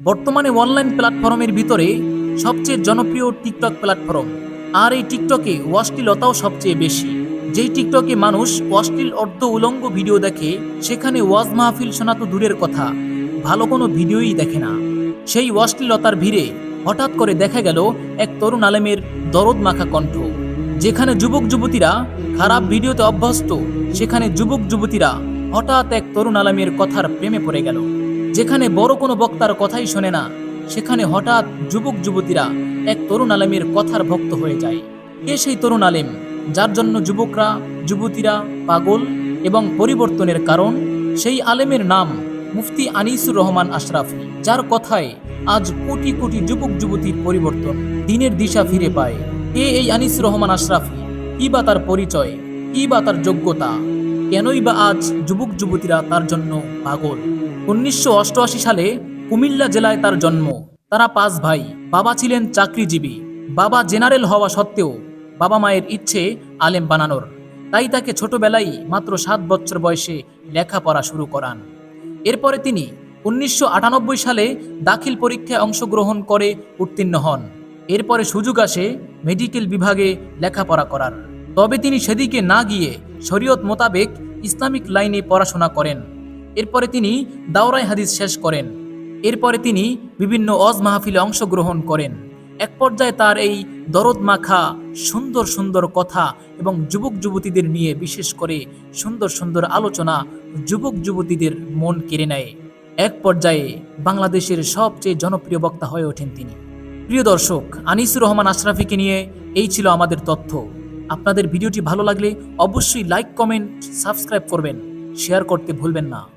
বর্তমানে অনলাইন প্ল্যাটফর্মের ভিতরে সবচেয়ে জনপ্রিয় টিকটক প্ল্যাটফর্ম আর এই টিকটকে অশ্লীলতাও সবচেয়ে বেশি। যেই টিকটকে মানুষ অশ্লীল অর্ধ উলঙ্গ ভিডিও দেখে, সেখানে ওয়াজ মাহফিল শোনা তো দূরের কথা। ভালো কোনো ভিডিওই দেখে না। সেই অশ্লীলতার ভিড়ে হঠাৎ করে দেখা গেল এক তরুণ আলেমের দরদ মাখা কণ্ঠ। যেখানে যুবক যুবতীরা খারাপ ভিডিওতে অভ্যস্ত, সেখানে যুবক যুবতীরা হঠাৎ এক তরুণ আলেমের কথার প্রেমে পড়ে গেল। যেখানে বড় কোনো বক্তার কথাই শোনে না, সেখানে হঠাৎ যুবক যুবতীরা এক তরুণ আলেমের কথার ভক্ত হয়ে যায়। কে সেই তরুণ আলেম? যার জন্য যুবকরা, যুবতীরা পাগল এবং পরিবর্তনের কারণ? সেই আলেমের নাম মুফতি আনিসুর রহমান আশরাফি, যার কথায় আজ কোটি কোটি যুবক যুবতীর পরিবর্তন দিনের দিশা ফিরে পায়। কে এই আনিসুর রহমান আশরাফি? কি বা তার পরিচয়? কি বা তার যোগ্যতা? কেনই বা আজ যুবক যুবতীরা তার জন্য পাগল? উনিশশো অষ্টআশি সালে কুমিল্লা জেলায় তার জন্ম। তারা পাঁচ ভাই, বাবা ছিলেন চাকরিজীবী। বাবা জেনারেল হওয়া সত্ত্বেও বাবা মায়ের ইচ্ছে আলেম বানানোর। তাই তাকে ছোটবেলায় মাত্র সাত বছর বয়সে লেখাপড়া শুরু করান। এরপরে তিনি উনিশশো আটানব্বই সালে দাখিল পরীক্ষায় অংশগ্রহণ করে উত্তীর্ণ হন। এরপরে সুযোগ আসে মেডিকেল বিভাগে লেখাপড়া করার। তবে তিনি সেদিকে না গিয়ে শরীয়ত মোতাবেক ইসলামিক লাইনে পড়াশোনা করেন। এরপরে তিনি দাওরাই হাদিস শেষ করেন। এরপরে তিনি বিভিন্ন অজ মাহফিলে অংশগ্রহণ করেন। এক পর্যায়ে তার এই দরদ মাখা সুন্দর সুন্দর কথা এবং যুবক যুবতীদের নিয়ে বিশেষ করে সুন্দর সুন্দর আলোচনা যুবক যুবতীদের মন কেড়ে নেয়। এক পর্যায়ে বাংলাদেশের সবচেয়ে জনপ্রিয় বক্তা হয়ে ওঠেন তিনি। প্রিয় দর্শক, আনিসুর রহমান আশরাফিকে নিয়ে এই ছিল আমাদের তথ্য। আপনাদের ভিডিওটি ভালো লাগলে অবশ্যই লাইক, কমেন্ট, সাবস্ক্রাইব করবেন। শেয়ার করতে ভুলবেন না।